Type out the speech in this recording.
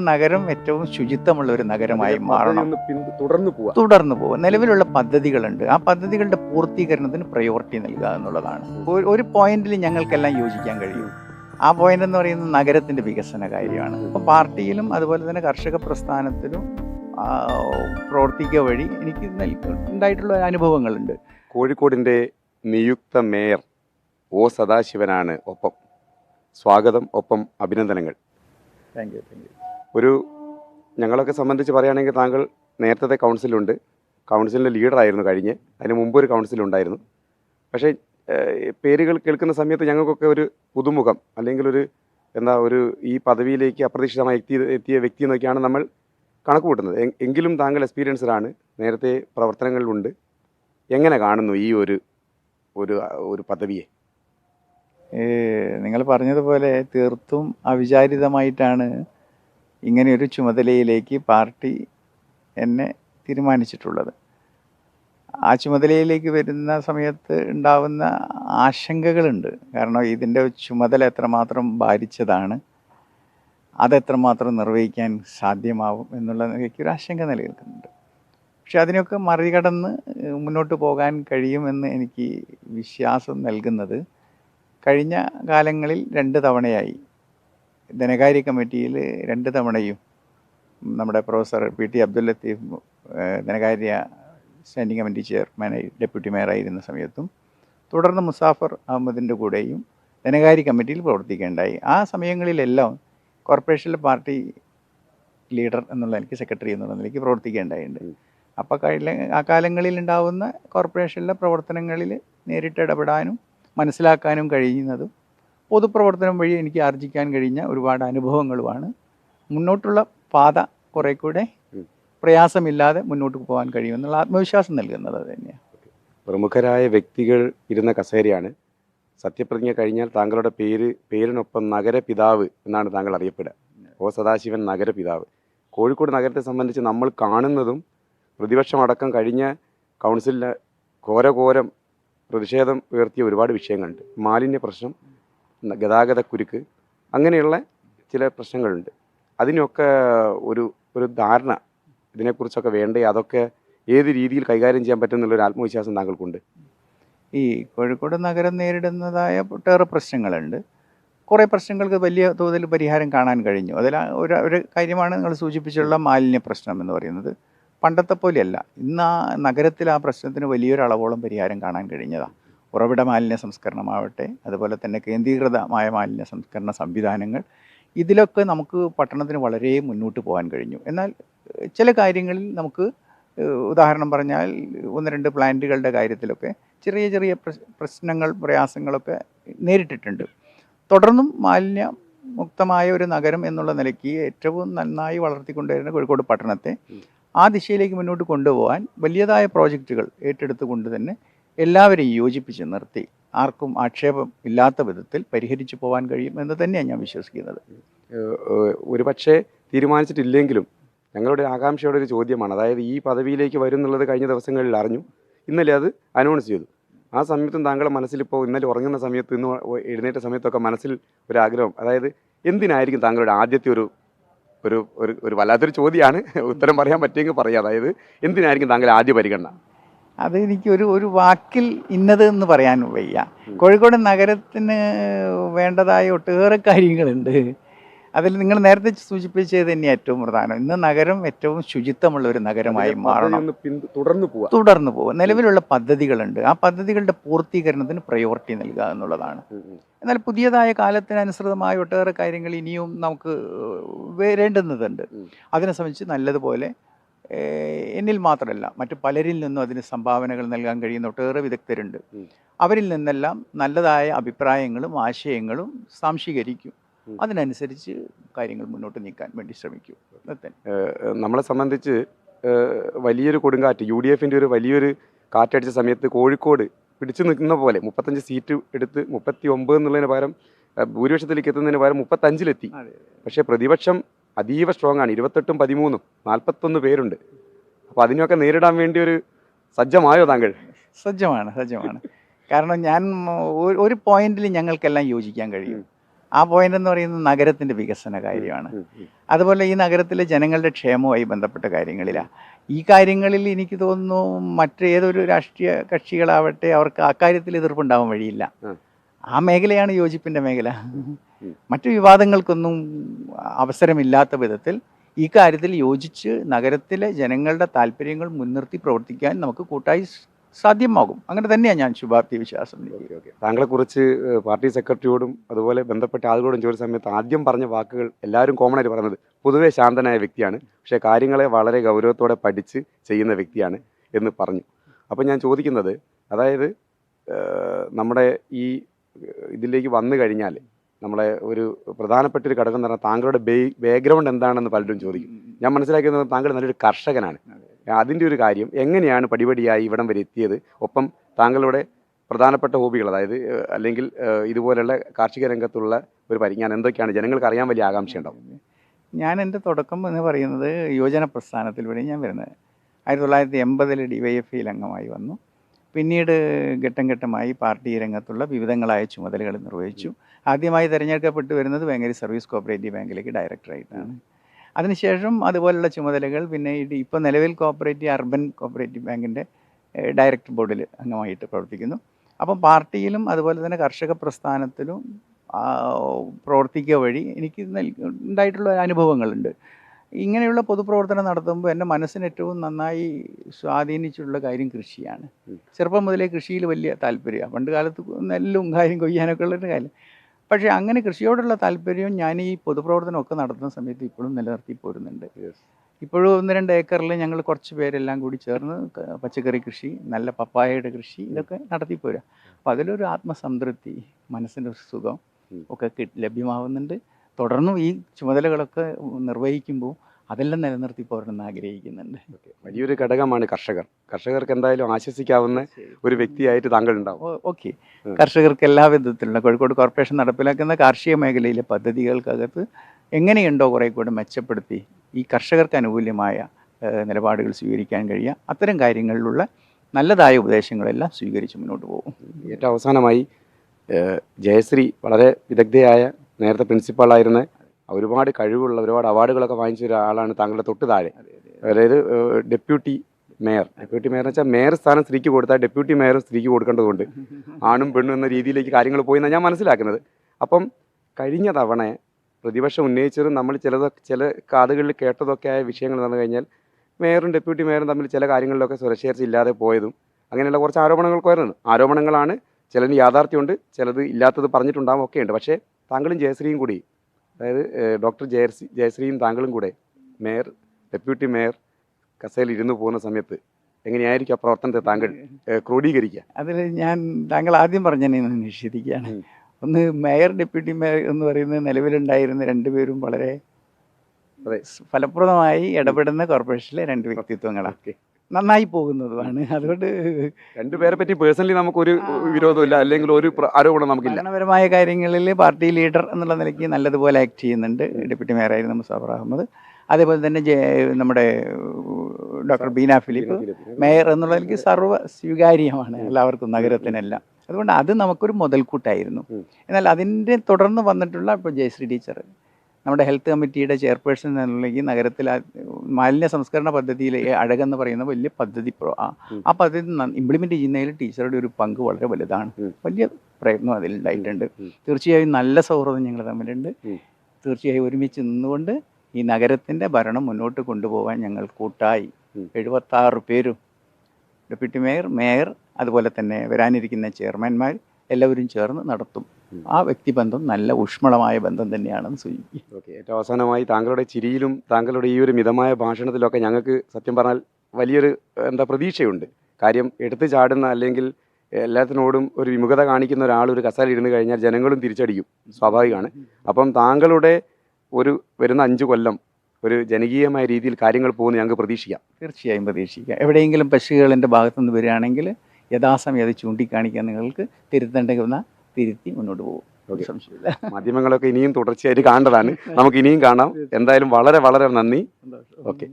നഗരം ഏറ്റവും ശുചിത്വമുള്ള ഒരു നഗരമായി മാറണം. തുടർന്നു പോവാ തുടർന്നു പോവുക. നിലവിലുള്ള പദ്ധതികളുണ്ട്. ആ പദ്ധതികളുടെ പൂർത്തീകരണത്തിന് പ്രയോറിറ്റി നൽകുക എന്നുള്ളതാണ്. ഒരു- പോയിന്റിൽ ഞങ്ങൾക്കെല്ലാം യോജിക്കാൻ കഴിയും. ആ പോയിന്റ് എന്ന് പറയുന്നത് നഗരത്തിന്റെ വികസന കാര്യമാണ്. അപ്പോൾ പാർട്ടിയിലും അതുപോലെ തന്നെ കർഷക പ്രസ്ഥാനത്തിലും പ്രവർത്തിക്കുക വഴി എനിക്ക് ഉണ്ടായിട്ടുള്ള അനുഭവങ്ങളുണ്ട്. കോഴിക്കോടിന്റെ നിയുക്ത മേയർ ഒ സദാശിവനാണ് ഒപ്പം. സ്വാഗതം ഒപ്പം അഭിനന്ദനങ്ങൾ. താങ്ക് യു താങ്ക് യു ഒരു ഞങ്ങളൊക്കെ സംബന്ധിച്ച് പറയുകയാണെങ്കിൽ താങ്കൾ നേരത്തെ കൗൺസിലുണ്ട്. കൗൺസിലിന്റെ ലീഡറായിരുന്നു കഴിഞ്ഞ്. അതിന് മുമ്പ് ഒരു കൗൺസിലുണ്ടായിരുന്നു. പക്ഷേ പേരുകൾ കേൾക്കുന്ന സമയത്ത് ഞങ്ങൾക്കൊക്കെ ഒരു പുതുമുഖം അല്ലെങ്കിൽ ഒരു എന്താ ഒരു ഈ പദവിയിലേക്ക് അപ്രതീക്ഷിതമായി എത്തി എത്തിയ വ്യക്തി എന്നൊക്കെയാണ് നമ്മൾ കണക്ക് കൂട്ടുന്നത്. എങ്കിലും താങ്കൾ എക്സ്പീരിയൻസ്ഡാണ്. നേരത്തെ പ്രവർത്തനങ്ങളിലുണ്ട്. എങ്ങനെ കാണുന്നു ഈ ഒരു ഒരു ഒരു പദവിയെ? നിങ്ങൾ പറഞ്ഞതുപോലെ തീർത്തും അവിചാരിതമായിട്ടാണ് ഇങ്ങനെയൊരു ചുമതലയിലേക്ക് പാർട്ടി എന്നെ തീരുമാനിച്ചിട്ടുള്ളത്. ആ ചുമതലയിലേക്ക് വരുന്ന സമയത്ത് ഉണ്ടാവുന്ന ആശങ്കകളുണ്ട്. കാരണം ഇതിന്റെ ചുമതല എത്രമാത്രം ഭാരിച്ചതാണ് അതെത്രമാത്രം നിർവഹിക്കാൻ സാധ്യമാവും എന്നുള്ള ഒരു ആശങ്ക നിലനിൽക്കുന്നുണ്ട്. പക്ഷെ അതിനൊക്കെ മറികടന്ന് മുന്നോട്ട് പോകാൻ കഴിയുമെന്ന് എനിക്ക് വിശ്വാസം നൽകുന്നത് കഴിഞ്ഞ കാലങ്ങളിൽ രണ്ട് തവണയായി. ധനകാര്യ കമ്മിറ്റിയിൽ രണ്ട് തവണയും നമ്മുടെ professor P T Abdul Latheef ധനകാര്യ സ്റ്റാൻഡിംഗ് കമ്മിറ്റി ചെയർമാനായി ഡെപ്യൂട്ടി മേയറായിരുന്ന സമയത്തും തുടർന്ന് മുസാഫർ അഹമ്മദിന്റെ കൂടെയും ധനകാര്യ കമ്മിറ്റിയിൽ പ്രവർത്തിക്കേണ്ടായി. ആ സമയങ്ങളിലെല്ലാം കോർപ്പറേഷനിലെ പാർട്ടി ലീഡർ എന്നുള്ള എനിക്ക് സെക്രട്ടറി എന്നുള്ള നിലയ്ക്ക് പ്രവർത്തിക്കേണ്ടായിട്ടുണ്ട്. അപ്പോൾ കഴിഞ്ഞ ആ കാലങ്ങളിൽ ഉണ്ടാവുന്ന കോർപ്പറേഷനിലെ പ്രവർത്തനങ്ങളിൽ നേരിട്ട് ഇടപെടാനും മനസ്സിലാക്കാനും കഴിയുന്നതും പൊതുപ്രവർത്തനം വഴി എനിക്ക് ആർജിക്കാൻ കഴിഞ്ഞ ഒരുപാട് അനുഭവങ്ങളുമാണ്. മുന്നോട്ടുള്ള പാത കുറെ കൂടെ പ്രയാസമില്ലാതെ മുന്നോട്ട് പോകാൻ കഴിയുമെന്നുള്ള ആത്മവിശ്വാസം നൽകുന്നത് തന്നെയാണ് പ്രമുഖരായ വ്യക്തികൾ ഇരുന്ന കസേരയാണ്. സത്യപ്രതിജ്ഞ കഴിഞ്ഞാൽ താങ്കളുടെ പേര് പേരിനൊപ്പം നഗരപിതാവ് എന്നാണ് താങ്കൾ അറിയപ്പെടുക. ഓ സദാശിവൻ നഗരപിതാവ്. കോഴിക്കോട് നഗരത്തെ സംബന്ധിച്ച് നമ്മൾ കാണുന്നതും പ്രതിപക്ഷം അടക്കം കഴിഞ്ഞ കൗൺസിലിൽ ഘോരഘോരം പ്രതിഷേധം ഉയർത്തിയ ഒരുപാട് വിഷയങ്ങളുണ്ട്. മാലിന്യ പ്രശ്നം ഗതാഗതക്കുരുക്ക് അങ്ങനെയുള്ള ചില പ്രശ്നങ്ങളുണ്ട്. അതിനൊക്കെ ഒരു ഒരു ധാരണ ഇതിനെക്കുറിച്ചൊക്കെ വേണ്ടേ? അതൊക്കെ ഏത് രീതിയിൽ കൈകാര്യം ചെയ്യാൻ പറ്റുമെന്നുള്ളൊരു ആത്മവിശ്വാസം താങ്കൾക്കുണ്ട്? ഈ കോഴിക്കോട് നഗരം നേരിടുന്നതായ ഒട്ടേറെ പ്രശ്നങ്ങളുണ്ട്. കുറേ പ്രശ്നങ്ങൾക്ക് വലിയ തോതിൽ പരിഹാരം കാണാൻ കഴിഞ്ഞു. അതിൽ ഒരു ഒരു കാര്യമാണ് നിങ്ങൾ സൂചിപ്പിച്ചുള്ള മാലിന്യ പ്രശ്നം എന്ന് പറയുന്നത്. പണ്ടത്തെ പോലെയല്ല. ഇന്ന് ആ നഗരത്തിൽ ആ പ്രശ്നത്തിന് വലിയൊരു അളവോളം പരിഹാരം കാണാൻ കഴിഞ്ഞതാണ്. ഉറവിട മാലിന്യ സംസ്കരണമാവട്ടെ അതുപോലെ തന്നെ കേന്ദ്രീകൃതമായ മാലിന്യ സംസ്കരണ സംവിധാനങ്ങൾ ഇതിലൊക്കെ നമുക്ക് പട്ടണത്തിന് വളരെ മുന്നോട്ട് പോകാൻ കഴിഞ്ഞു. എന്നാൽ ചില കാര്യങ്ങളിൽ നമുക്ക് ഉദാഹരണം പറഞ്ഞാൽ ഒന്ന് രണ്ട് പ്ലാന്റുകളുടെ കാര്യത്തിലൊക്കെ ചെറിയ ചെറിയ പ്രശ്നങ്ങൾ പ്രയാസങ്ങളൊക്കെ നേരിട്ടിട്ടുണ്ട്. തുടർന്നും മാലിന്യ മുക്തമായ ഒരു നഗരം എന്നുള്ള നിലയ്ക്ക് ഏറ്റവും നന്നായി വളർത്തിക്കൊണ്ടുവരുന്ന കോഴിക്കോട് പട്ടണത്തെ ആ ദിശയിലേക്ക് മുന്നോട്ട് കൊണ്ടുപോകാൻ വലിയതായ പ്രോജക്റ്റുകൾ ഏറ്റെടുത്തുകൊണ്ട് തന്നെ എല്ലാവരെയും യോജിപ്പിച്ച് നിർത്തി. ആർക്കും ആക്ഷേപം ഇല്ലാത്ത വിധത്തിൽ പരിഹരിച്ചു പോകാൻ കഴിയും എന്ന് തന്നെയാണ് ഞാൻ വിശ്വസിക്കുന്നത്. ഒരു പക്ഷേ തീരുമാനിച്ചിട്ടില്ലെങ്കിലും ഞങ്ങളുടെ ആകാംക്ഷയുടെ ഒരു ചോദ്യമാണ്. അതായത് ഈ പദവിയിലേക്ക് വരും എന്നുള്ളത് കഴിഞ്ഞ ദിവസങ്ങളിൽ അറിഞ്ഞു. ഇന്നലെ അത് അനൗൺസ് ചെയ്തു. ആ സമയത്തും താങ്കളുടെ മനസ്സിലിപ്പോൾ ഇന്നലെ ഉറങ്ങുന്ന സമയത്ത് ഇന്ന് എഴുന്നേറ്റ സമയത്തൊക്കെ മനസ്സിൽ ഒരു ആഗ്രഹം. അതായത് എന്തിനായിരിക്കും താങ്കളുടെ ആദ്യത്തെ ഒരു ഒരു ഒരു വല്ലാത്തൊരു ചോദ്യമാണ്. ഉത്തരം പറയാൻ പറ്റിയെങ്കിൽ പറയാം. അതായത് എന്തിനായിരിക്കും താങ്കൾ ആദ്യ പരിഗണന? അത് എനിക്ക് ഒരു ഒരു വാക്കിൽ ഇന്നത് എന്ന് പറയാൻ വയ്യ. കോഴിക്കോട് നഗരത്തിന് വേണ്ടതായ ഒട്ടേറെ കാര്യങ്ങളുണ്ട്. അതിൽ നിങ്ങൾ നേരത്തെ സൂചിപ്പിച്ചത് തന്നെ ഏറ്റവും പ്രധാനം. ഇന്ന് നഗരം ഏറ്റവും ശുചിത്വമുള്ള ഒരു നഗരമായി മാറണം. തുടർന്ന് പോവുക. തുടർന്ന് പോവുക. നിലവിലുള്ള പദ്ധതികളുണ്ട്. ആ പദ്ധതികളുടെ പൂർത്തീകരണത്തിന് പ്രയോറിറ്റി നൽകുക എന്നുള്ളതാണ്. എന്നാൽ പുതിയതായ കാലത്തിനനുസൃതമായ ഒട്ടേറെ കാര്യങ്ങൾ ഇനിയും നമുക്ക് വരേണ്ടുന്നതുണ്ട്. അതിനെ സംബന്ധിച്ച് നല്ലതുപോലെ എന്നിൽ മാത്രമല്ല മറ്റു പലരിൽ നിന്നും അതിന് സംഭാവനകൾ നൽകാൻ കഴിയുന്ന ഒട്ടേറെ വിദഗ്ധരുണ്ട്. അവരിൽ നിന്നെല്ലാം നല്ലതായ അഭിപ്രായങ്ങളും ആശയങ്ങളും സാംശീകരിക്കും അതിനനുസരിച്ച് കാര്യങ്ങൾ മുന്നോട്ട് നീക്കാൻ വേണ്ടി ശ്രമിക്കും. നമ്മളെ സംബന്ധിച്ച് വലിയൊരു കൊടുങ്കാറ്റ് യു ഡി എഫിന്റെ ഒരു വലിയൊരു കാറ്റടിച്ച സമയത്ത് കോഴിക്കോട് പിടിച്ചു നിൽക്കുന്ന പോലെ മുപ്പത്തഞ്ച് സീറ്റ് എടുത്ത് മുപ്പത്തി ഒമ്പത് എന്നുള്ളതിന് പകരം ഭൂരിപക്ഷത്തിലേക്ക് എത്തുന്നതിന് പകരം മുപ്പത്തഞ്ചിലെത്തി. പക്ഷേ പ്രതിപക്ഷം അതീവ സ്ട്രോങ് ആണ്. ഇരുപത്തെട്ടും പതിമൂന്നും നാൽപ്പത്തൊന്ന് പേരുണ്ട്. അപ്പോൾ അതിനൊക്കെ നേരിടാൻ വേണ്ടി ഒരു സജ്ജമായോ താങ്കൾ? സജ്ജമാണ് സജ്ജമാണ്. കാരണം ഞാൻ ഒരു പോയിന്റിൽ ഞങ്ങൾക്കെല്ലാം യോജിക്കാൻ കഴിയും. ആ പോയിന്റ് എന്ന് പറയുന്നത് നഗരത്തിന്റെ വികസന കാര്യമാണ്. അതുപോലെ ഈ നഗരത്തിലെ ജനങ്ങളുടെ ക്ഷേമവുമായി ബന്ധപ്പെട്ട കാര്യങ്ങളിലാണ് ഈ കാര്യങ്ങളിൽ എനിക്ക് തോന്നുന്നു മറ്റേതൊരു രാഷ്ട്രീയ കക്ഷികളാവട്ടെ അവർക്ക് അക്കാര്യത്തിൽ എതിർപ്പുണ്ടാവാൻ വഴിയില്ല. ആ. മേഖലയാണ് യോജിപ്പിന്റെ മേഖല. മറ്റു വിവാദങ്ങൾക്കൊന്നും അവസരമില്ലാത്ത വിധത്തിൽ ഈ കാര്യത്തിൽ യോജിച്ച് നഗരത്തിലെ ജനങ്ങളുടെ താല്പര്യങ്ങൾ മുൻനിർത്തി പ്രവർത്തിക്കാൻ നമുക്ക് കൂട്ടായി സാധ്യമാകും. അങ്ങനെ തന്നെയാണ് ഞാൻ ശുഭാപ്തി വിശ്വാസം താങ്കളെ കുറിച്ച് പാർട്ടി സെക്രട്ടറിയോടും അതുപോലെ ബന്ധപ്പെട്ട ആളുകളോടും ചോദിച്ച സമയത്ത് ആദ്യം പറഞ്ഞ വാക്കുകൾ എല്ലാവരും കോമൺ ആയിട്ട് പറയുന്നത് പൊതുവെ ശാന്തനായ വ്യക്തിയാണ്. പക്ഷേ കാര്യങ്ങളെ വളരെ ഗൗരവത്തോടെ പഠിച്ച് ചെയ്യുന്ന വ്യക്തിയാണ് എന്ന് പറഞ്ഞു. അപ്പോൾ ഞാൻ ചോദിക്കുന്നത് അതായത് നമ്മുടെ ഈ ഇതിലേക്ക് വന്നു കഴിഞ്ഞാൽ നമ്മളെ ഒരു പ്രധാനപ്പെട്ട ഒരു ഘടകം എന്ന് പറഞ്ഞാൽ താങ്കളുടെ ബാക്ക്ഗ്രൗണ്ട് എന്താണെന്ന് പലരും ചോദിക്കും. ഞാൻ മനസ്സിലാക്കിയത് താങ്കൾ നല്ലൊരു കർഷകനാണ്. അതിന്റെ ഒരു കാര്യം എങ്ങനെയാണ് പടിപടിയായി ഇവിടം വരെ എത്തിയത്? ഒപ്പം താങ്കളുടെ പ്രധാനപ്പെട്ട ഹോബികൾ അതായത് അല്ലെങ്കിൽ ഇതുപോലെയുള്ള കാർഷിക രംഗത്തുള്ള ഒരു പരിജ്ഞാനം എന്തൊക്കെയാണ്? ജനങ്ങൾക്ക് അറിയാൻ വലിയ ആകാംക്ഷ ഉണ്ടാവും ഞാൻ എന്റെ തുടക്കം എന്ന് പറയുന്നത് യുവജന പ്രസ്ഥാനത്തിലൂടെ ഞാൻ വരുന്നത്. ആയിരത്തി തൊള്ളായിരത്തി എൺപതിൽ ഡി വൈ എഫ് ഐയിൽ അംഗമായി വന്നു. പിന്നീട് ഘട്ടം ഘട്ടമായി പാർട്ടി രംഗത്തുള്ള വിവിധങ്ങളായ ചുമതലകൾ നിർവഹിച്ചു. ആദ്യമായി തിരഞ്ഞെടുക്കപ്പെട്ടു വരുന്നത് ബാങ്കരി സർവീസ് കോപ്പറേറ്റീവ് ബാങ്കിലേക്ക് ഡയറക്ടറായിട്ടാണ്. അതിനുശേഷം അതുപോലുള്ള ചുമതലകൾ പിന്നെ ഇപ്പോൾ നിലവിൽ കോപ്പറേറ്റീവ് അർബൻ കോപ്പറേറ്റീവ് ബാങ്കിന്റെ ഡയറക്ടർ ബോർഡിൽ അംഗമായിട്ട് പ്രവർത്തിക്കുന്നു. അപ്പം പാർട്ടിയിലും അതുപോലെ തന്നെ കർഷക പ്രസ്ഥാനത്തിലും പ്രവർത്തിക്കുക വഴി എനിക്ക് ഉണ്ടായിട്ടുള്ള അനുഭവങ്ങളുണ്ട്. ഇങ്ങനെയുള്ള പൊതുപ്രവർത്തനം നടത്തുമ്പോൾ എന്റെ മനസ്സിന് ഏറ്റവും നന്നായി സ്വാധീനിച്ചിട്ടുള്ള കാര്യം കൃഷിയാണ്. ചെറുപ്പം മുതലേ കൃഷിയിൽ വലിയ താല്പര്യമാണ്. പണ്ട് കാലത്ത് നെല്ലും കാര്യം കൊയ്യാനൊക്കെ ഉള്ളൊരു കാര്യം പക്ഷേ അങ്ങനെ കൃഷിയോടുള്ള താല്പര്യവും ഞാൻ ഈ പൊതുപ്രവർത്തനമൊക്കെ നടത്തുന്ന സമയത്ത് ഇപ്പോഴും നിലനിർത്തി പോരുന്നുണ്ട്. ഇപ്പോഴും ഒന്ന് രണ്ട് ഏക്കറിൽ ഞങ്ങൾ കുറച്ച് പേരെല്ലാം കൂടി ചേർന്ന് പച്ചക്കറി കൃഷി നല്ല പപ്പായയുടെ കൃഷി ഇതൊക്കെ നടത്തി പോരാ. അപ്പോൾ അതിലൊരു ആത്മസംതൃപ്തി മനസ്സിന്റെ ഒരു സുഖം ഒക്കെ ലഭ്യമാവുന്നുണ്ട്. തുടർന്നും ഈ ചുമതലകളൊക്കെ നിർവഹിക്കുമ്പോൾ അതെല്ലാം നിലനിർത്തി പോരണമെന്ന് ആഗ്രഹിക്കുന്നുണ്ട്. വലിയൊരു ഘടകമാണ് കർഷകർ. കർഷകർക്ക് എന്തായാലും ആശ്വസിക്കാവുന്ന ഒരു വ്യക്തിയായിട്ട് താങ്കൾ ഉണ്ടാവും ഓക്കെ. കർഷകർക്ക് എല്ലാ വിധത്തിലുള്ള കോഴിക്കോട് കോർപ്പറേഷൻ നടപ്പിലാക്കുന്ന കാർഷിക മേഖലയിലെ പദ്ധതികൾക്കകത്ത് എങ്ങനെയുണ്ടോ കുറേ കൂടെ മെച്ചപ്പെടുത്തി ഈ കർഷകർക്ക് അനുകൂല്യമായ നിലപാടുകൾ സ്വീകരിക്കാൻ കഴിയുക. അത്തരം കാര്യങ്ങളിലുള്ള നല്ലതായ ഉപദേശങ്ങളെല്ലാം സ്വീകരിച്ച് മുന്നോട്ട് പോകും. ഏറ്റവും അവസാനമായി ജയശ്രീ വളരെ വിദഗ്ധയായ നേരത്തെ പ്രിൻസിപ്പാളായിരുന്ന ഒരുപാട് കഴിവുള്ള ഒരുപാട് അവാർഡുകളൊക്കെ വാങ്ങിച്ച ഒരാളാണ് താങ്കളുടെ തൊട്ട് താഴെ. അതായത് ഡെപ്യൂട്ടി മേയർ. ഡെപ്യൂട്ടി മേയർ എന്ന് വെച്ചാൽ മേയർ സ്ഥാനം സ്ത്രീക്ക് കൊടുത്താൽ ഡെപ്യൂട്ടി മേയറും സ്ത്രീക്ക് കൊടുക്കേണ്ടതുകൊണ്ട് ആണും പെണ്ണും എന്ന രീതിയിലേക്ക് കാര്യങ്ങൾ പോയി എന്നാണ് ഞാൻ മനസ്സിലാക്കുന്നത്. അപ്പം കഴിഞ്ഞ തവണ പ്രതിപക്ഷം ഉന്നയിച്ചതും നമ്മൾ ചിലതൊക്കെ ചില കാതുകളിൽ കേട്ടതൊക്കെ ആയ വിഷയങ്ങൾ എന്ന് കഴിഞ്ഞാൽ മേയറും ഡെപ്യൂട്ടി മേയറും തമ്മിൽ ചില കാര്യങ്ങളിലൊക്കെ സുരക്ഷേർച്ച ഇല്ലാതെ പോയതും അങ്ങനെയുള്ള കുറച്ച് ആരോപണങ്ങൾ വരുന്നത് ആരോപണങ്ങളാണ് ചിലതിന് യാഥാർത്ഥ്യമുണ്ട് ചിലത് ഇല്ലാത്തത് പറഞ്ഞിട്ടുണ്ടാകും ഒക്കെയുണ്ട്. പക്ഷേ താങ്കളും ജയശ്രീയും കൂടി അതായത് ഡോക്ടർ ജയശ്രീ ജയശ്രീയും താങ്കളും കൂടെ മേയർ ഡെപ്യൂട്ടി മേയർ കസേൽ ഇരുന്ന് പോകുന്ന സമയത്ത് എങ്ങനെയായിരിക്കും ആ പ്രവർത്തനത്തെ താങ്കൾ ക്രോഡീകരിക്കുക? അതിൽ ഞാൻ താങ്കൾ ആദ്യം പറഞ്ഞതിനെ നിഷേധിക്കുകയാണ്. ഒന്ന് മേയർ ഡെപ്യൂട്ടി മേയർ എന്ന് പറയുന്നത് നിലവിലുണ്ടായിരുന്ന രണ്ടുപേരും വളരെ. ഫലപ്രദമായി ഇടപെടുന്ന കോർപ്പറേഷനിലെ രണ്ട് വ്യക്തിത്വങ്ങളാണ്. നന്നായി പോകുന്നതുമാണ് അതുകൊണ്ട് രണ്ടുപേരെ പറ്റി പേഴ്സണലി നമുക്ക് നമുക്കൊരു വിരോധമില്ല. അല്ലെങ്കിൽ ഒരു ആരോപണം നമുക്കില്ല. ഭരണപരമായ കാര്യങ്ങളിൽ പാർട്ടി ലീഡർ എന്നുള്ള നിലയ്ക്ക് നല്ലതുപോലെ ആക്ട് ചെയ്യുന്നുണ്ട്. ഡെപ്യൂട്ടി മേയറായിരുന്നു മുസാഫർ അഹമ്മദ്. അതേപോലെ തന്നെ ജെ- നമ്മുടെ ഡോക്ടർ ബീന ഫിലിപ്പ്. മേയർ എന്നുള്ള നിലയ്ക്ക് സർവ സ്വീകാര്യമാണ് എല്ലാവർക്കും നഗരത്തിനെല്ലാം. അതുകൊണ്ട് അത് നമുക്കൊരു മുതൽക്കൂട്ടായിരുന്നു. എന്നാൽ അതിന്റെ തുടർന്ന് വന്നിട്ടുള്ള ഇപ്പോൾ ജയശ്രീ ടീച്ചർ നമ്മുടെ ഹെൽത്ത് കമ്മിറ്റിയുടെ ചെയർപേഴ്സൺ എന്നുള്ളെങ്കിൽ നഗരത്തിൽ മാലിന്യ സംസ്കരണ പദ്ധതിയിൽ അഴകെന്ന് പറയുന്ന വലിയ പദ്ധതി ആ- പദ്ധതി ഇംപ്ലിമെന്റ് ചെയ്യുന്നതിൽ ടീച്ചറുടെ ഒരു പങ്ക് വളരെ വലുതാണ്. വലിയ പ്രയത്നം അതിലുണ്ടായിട്ടുണ്ട്. തീർച്ചയായും നല്ല സൗഹൃദം ഞങ്ങൾ തമ്മിലുണ്ട്. തീർച്ചയായും ഒരുമിച്ച് നിന്നുകൊണ്ട് ഈ നഗരത്തിന്റെ ഭരണം മുന്നോട്ട് കൊണ്ടുപോകാൻ ഞങ്ങൾ കൂട്ടായി. എഴുപത്താറ് പേരും ഡെപ്യൂട്ടി മേയർ മേയർ അതുപോലെ തന്നെ വരാനിരിക്കുന്ന ചെയർമാൻമാർ എല്ലാവരും ചേർന്ന് നടത്തും. ആ വ്യക്തിബന്ധം നല്ല ഊഷ്മളമായ ബന്ധം തന്നെയാണെന്ന് സൂചിപ്പിക്കും. ഓക്കെ ഏറ്റവും അവസാനമായി താങ്കളുടെ ചിരിയിലും താങ്കളുടെ ഈ ഒരു മിതമായ ഭാഷണത്തിലൊക്കെ ഞങ്ങൾക്ക് സത്യം പറഞ്ഞാൽ വലിയൊരു എന്താ പ്രതീക്ഷയുണ്ട്. കാര്യം എടുത്തു ചാടുന്ന അല്ലെങ്കിൽ എല്ലാത്തിനോടും ഒരു വിമുഖത കാണിക്കുന്ന ഒരാൾ ഒരു കസാല ഇരുന്ന് കഴിഞ്ഞാൽ ജനങ്ങളും തിരിച്ചടിക്കും സ്വാഭാവികമാണ്. അപ്പം താങ്കളുടെ ഒരു വരുന്ന അഞ്ച് കൊല്ലം ഒരു ജനകീയമായ രീതിയിൽ കാര്യങ്ങൾ പോകുന്ന ഞങ്ങൾക്ക് പ്രതീക്ഷിക്കാം. തീർച്ചയായും പ്രതീക്ഷിക്കാം. എവിടെയെങ്കിലും പശുകൾ എന്റെ ഭാഗത്തുനിന്ന് വരികയാണെങ്കിൽ യഥാസമയം അത് ചൂണ്ടിക്കാണിക്കാൻ നിങ്ങൾക്ക് തിരുത്തേണ്ടുന്ന തിരുത്തി മുന്നോട്ട് പോകും. സംശയമില്ല മാധ്യമങ്ങളൊക്കെ ഇനിയും തുടർച്ചയായിട്ട് കാണേണ്ടതാണ്. നമുക്ക് ഇനിയും കാണാം. എന്തായാലും വളരെ വളരെ നന്ദി. ഓക്കെ.